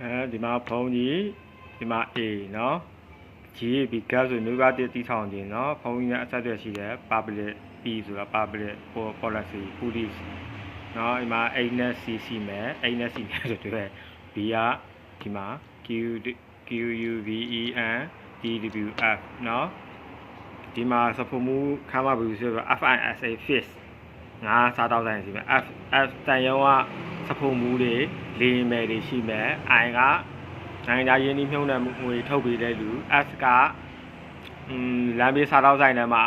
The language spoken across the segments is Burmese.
အဲဒီမှာဖုန်းကြီးဒီမှာ A เนาะ GAB gas ဆိုမျိုးကားတစ်တီထောင်ခြင်းเนาะဖုန်းကြီးနဲ့အဆက်အသွယ်ရှိတဲ့ public P ဆိုတာ public policy police เนาะဒီမှာ A နဲ့ C ရှိမယ် A နဲ့ C နဲ့ဆိုတော့ B ကဒီမှာ Q Q U V E N D W F เนาะဒီမှာစဖို့မှုခမ်းမဘူးဆိုတော့ FISA fish ငါးစားတောက်ဆိုင်ရှိမယ် F F တန်ရုံကစဖုံမူးတွေလေမယ်တွေရှိမယ် I ကနိုင်ငံရင်းနှီးမြှုပ်နှံငွေထုတ်ပေးတဲ့လူ S ကအင်းလမ်းဘေးစားတောက်ဆိုင်ထဲမှာ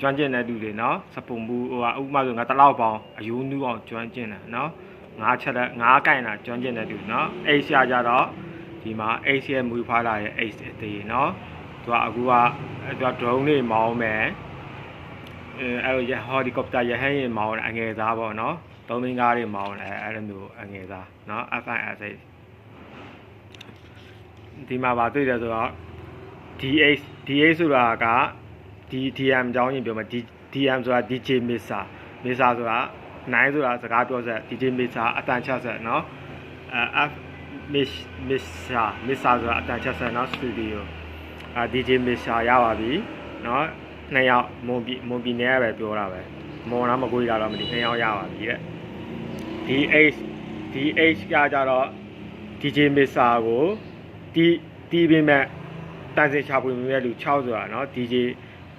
ကျွမ်းကျင်တဲ့လူတွေနော်စပုံဘူးဟိုဟာဥပမာဆိုငါတလောက်ပေါင်းအယူနူးအောင်ကျွမ်းကျင်တယ်နော်ငါးချက်ငါးကင်တာကျွမ်းကျင်တဲ့လူနော်အိတ်ရှာကြတော့ဒီမှာအိတ်ရဲ့မူဖားလာရဲ့အိတ်အသေးနော်သူကအခုကသူက drone တွေမောင်းမယ် အဲအဲ့လိုရဟယ်လီကော်ပတာရဟန်းရင်မောင်းတယ်အငယ်သားပေါ့နော်သုံးမင်းကားတွေမောင်းတယ်အဲ့လိုမျိုးအငယ်သားနော် FIS ဒီမှာပါတွေ့တယ်ဆိုတော့ DH DH ဆိုတာက DTM အကြောင်းရင်ပြောမှာ DM ဆိုတာ DJ Mixer Mixer ဆိုတာနိုင်ဆိုတာစကားပြောဆက် DJ Mixer အတန်ချက်ဆက်နော်အဲ F Mix Mixer Mixer ဆိုတာအတန်ချက်ဆက်နော် Studio အာ DJ Mixer ရပါပြီနော် နှစ်ယောက်မွန်ပြည်မွန်ပြည်နယ်ကပဲပြောတာပဲမွန်လားမကွေးတာတော့မသိနှစ်ယောက်ရပါပြီတဲ့ DH DH ကကြတော့ DJ Mixer ကိုတီးတီးပေးမဲ့တန်စင်ချပွေမြဲလူ6ဆိုတာเนาะ DJ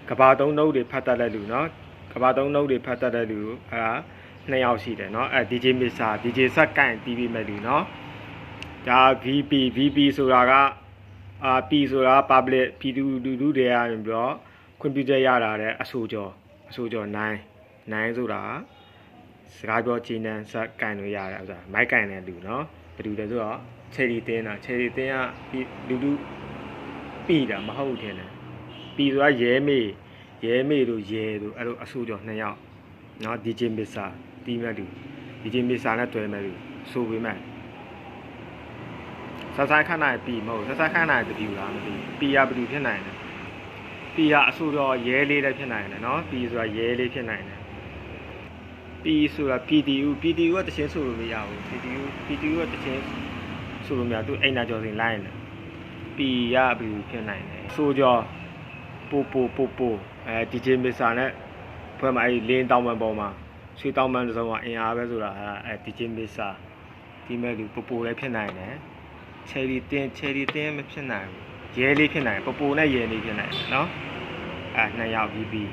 ကဘာသုံးနှုတ်တွေဖတ်တတ်တဲ့လူเนาะကဘာသုံးနှုတ်တွေဖတ်တတ်တဲ့လူအဲဒါနှစ်ယောက်ရှိတယ်เนาะအဲ DJ Mixer DJ စက်ကန်တီးပေးမဲ့လူเนาะဒါ VP VP ဆိုတာကအာ P ဆိုတာ public ပြည်သူလူထုတွေကနေပြီးတော့ ကွန်ပျူတာရတာတဲ့အဆိုကျော်အဆိုကျော်9 9ဆိုတာစကားပြောခြေနှံစက်ကန်လို့ရတယ်ဥစ္စာမိုက်ကန်တဲ့လူเนาะဘယ်သူလဲဆိုတော့ချယ်ရီတင်းတာချယ်ရီတင်းကလူလူပြည်တာမဟုတ်တယ်နဲ့ပြည်ဆိုတာရဲမေရဲမေတို့ရဲတို့အဲ့လိုအဆိုကျော်2ယောက်เนาะ DJ Mixer တီးမဲ့လူ DJ Mixer နဲ့တွဲမဲ့လူဆိုပေးမဲ့ဆဆခဏနိုင်ပြီမဟုတ်ဆဆခဏနိုင်တပြူလားမသိပြီရဘယ်သူဖြစ်နိုင်လဲ ပြီရအဆိုတော့ရဲလေးလည်းဖြစ်နိုင်တယ်เนาะပြီဆိုတာရဲလေးဖြစ်နိုင်တယ်ပြီဆိုတာ PTU PTU ကတချင်းဆိုလို့မရဘူး PTU PTU ကတချင်းဆိုလို့မရသူအိမ်နာကျော်စင်လိုင်းတယ်ပြီရဘယ်သူဖြစ်နိုင်လဲဆိုကြောပိုပိုပိုပိုအဲ DJ Mixer နဲ့ဖွဲ့မှာအဲ့လင်းတောင်းပန်ပေါ်မှာရွှေတောင်းပန်တစ်စုံကအင်အားပဲဆိုတာအဲ DJ Mixer ဒီမဲ့လူပိုပိုလည်းဖြစ်နိုင်တယ်ချယ်ရီတင်းချယ်ရီတင်းမဖြစ်နိုင်ဘူးရဲလေးဖြစ်နိုင်ပိုပိုနဲ့ရဲလေးဖြစ်နိုင်တယ်နော် အဲနှစ်ယောက်ပြီးပြီး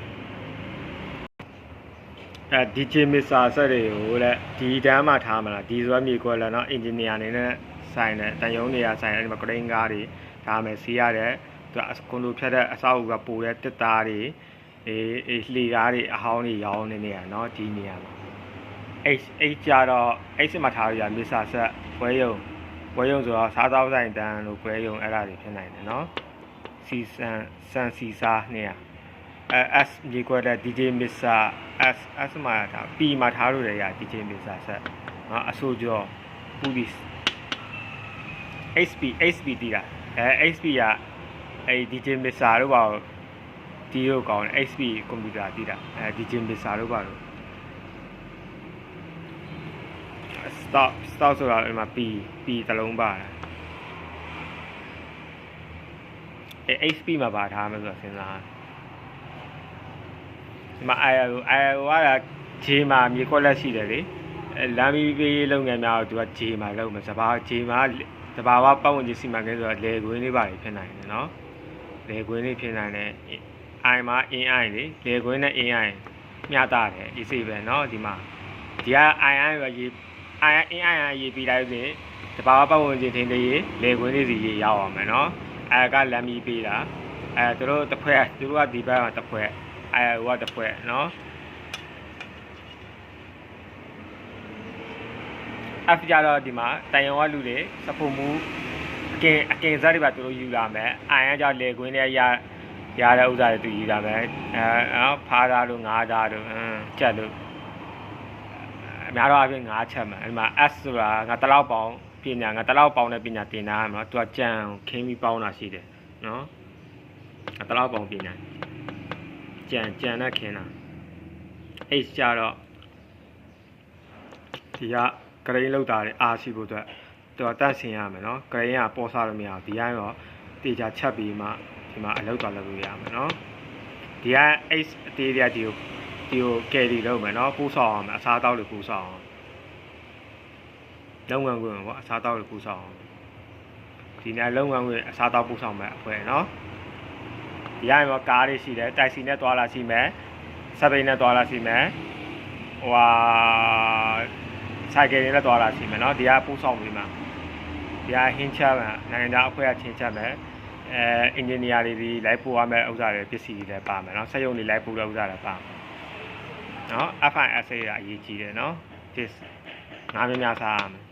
အဲ DJ Mixer ဆက်တွေကိုတဲ့ဒီတန်းမှာထားမလားဒီဆိုရမြေကွက်လာနော်အင်ဂျင်နီယာအနေနဲ့ဆိုင်တယ်တန်ယုံနေရဆိုင်တယ်ဒီမှာဂရိန်းကားတွေဒါမယ်စီးရတဲ့သူကကွန်လိုဖြတ်တဲ့အဆောက်အဦကပိုတဲ့တစ်သားတွေအေးအေးလှေကားတွေအဟောင်းတွေရောင်းနေနေရနော်ဒီနေရာမှာ H H ကြတော့ H မှာထားရမစ္စတာဆက်ဝဲယုံဝဲယုံဆိုတော့စားသောက်ဆိုင်တန်းလို့ဝဲယုံအဲ့ဒါတွေဖြစ်နိုင်တယ်နော်စီဆန်ဆန်စီစာနေရအဲ S မြေကွက်တဲ့ DJ Mixer S S မှာထား P မှာထားလို့ရ DJ Mixer ဆက်နော်အဆိုကျော် Police HP HP တီးတာအဲ HP ကအဲ DJ Mixer တို့ပါတီးလို့ကောင်းတယ် HP ကွန်ပျူတာတီးတာအဲ DJ Mixer တို့ပါလို့ stop stop ဆိုတာဒီမှာ P P တစ်လုံးပါတယ်အဲ HP မှာပါထားမယ်ဆိုတော့စဉ်းစား ဒီမှာ IO IO က J မှာမြေခွက်လက်ရှိတယ်လေအဲလမ်းပြီးပေးလုပ်ငန်းများကိုသူက J မှာလုပ်မယ်စဘာ J မှာတဘာဝပတ်ဝန်းကျင်စီမံကိန်းဆိုတော့လေခွင်းလေးပါဖြစ်နိုင်တယ်နော်လေခွင်းလေးဖြစ်နိုင်တယ် I မှာ in I လေလေခွင်းနဲ့ in I မျှတာတယ် easy ပဲเนาะဒီမှာဒီက I I ရရေး I I in I ရေးပြီးလိုက်ရင်တဘာဝပတ်ဝန်းကျင်ထင်းတည်းလေခွင်းလေးစီရေးရောက်အောင်မယ်เนาะအဲကလမ်းပြီးပေးတာအဲသူတို့တစ်ဖွဲ့သူတို့ကဒီဘက်မှာတစ်ဖွဲ့ IIO ကတစ်ဖွဲ့နော် F ကြတော့ဒီမှာတိုင်ယုံကလူတွေစဖို့မူအကင်အကင်စားတွေပါသူတို့ယူလာမယ် I ကကြောင့်လေခွင်းတွေရရတဲ့ဥစ္စာတွေသူယူလာမယ်အဲနော်ဖားသားတို့ငါးသားတို့အင်းချက်တို့အများတော့အပြင်ငါးချက်မယ်ဒီမှာ S ဆိုတာငါတလောက်ပေါင်းပညာငါတလောက်ပေါင်းတဲ့ပညာတင်တာမှာသူကကြံခင်းပြီးပေါင်းတာရှိတယ်နော်ငါတလောက်ပေါင်းပညာ ကြံကြံနဲ့ခင်းတာ H ကြတော့ဒီကဂရိန်းလောက်တာတွေအားရှိဖို့အတွက်တော့တန့်စင်ရမယ်နော်ကရင်ကပေါ်စားလို့မရဘူးဒီတိုင်းတော့တေချာချက်ပြီးမှဒီမှာအလုပ်သွားလုပ်လို့ရမယ်နော်ဒီက H အသေးတွေကဒီကိုဒီကိုကယ်ရီလုပ်မယ်နော်ပူဆောင်အောင်မယ်အစားအသောက်တွေပူဆောင်အောင်လုံငန်းခွင့်ပေါ့အစားအသောက်တွေပူဆောင်အောင်ဒီနေ့လုံငန်းခွင့်အစားအသောက်ပူဆောင်မယ်အဖွဲ့နော် ဒီကရောကားတွေရှိတယ်တိုက်စီနဲ့သွားလာရှိမယ်စပိန်နဲ့သွားလာရှိမယ်ဟိုဟာဆိုင်ကယ်တွေနဲ့သွားလာရှိမယ်နော်ဒီကပူဆောင်ပြီးမှ ဒီဟာဟင်းချမှာနိုင်ငံသားအဖွဲ့ကချင်းချက်မယ်အဲအင်ဂျင်နီယာတွေဒီလိုက်ပို့ရမယ့်ဥစ္စာတွေပစ္စည်းတွေလည်းပါမယ်เนาะစက်ရုံတွေလိုက်ပို့တဲ့ဥစ္စာတွေပါမယ်เนาะ FISA ကအရေးကြီးတယ်เนาะ this ငါးများများစားရမယ်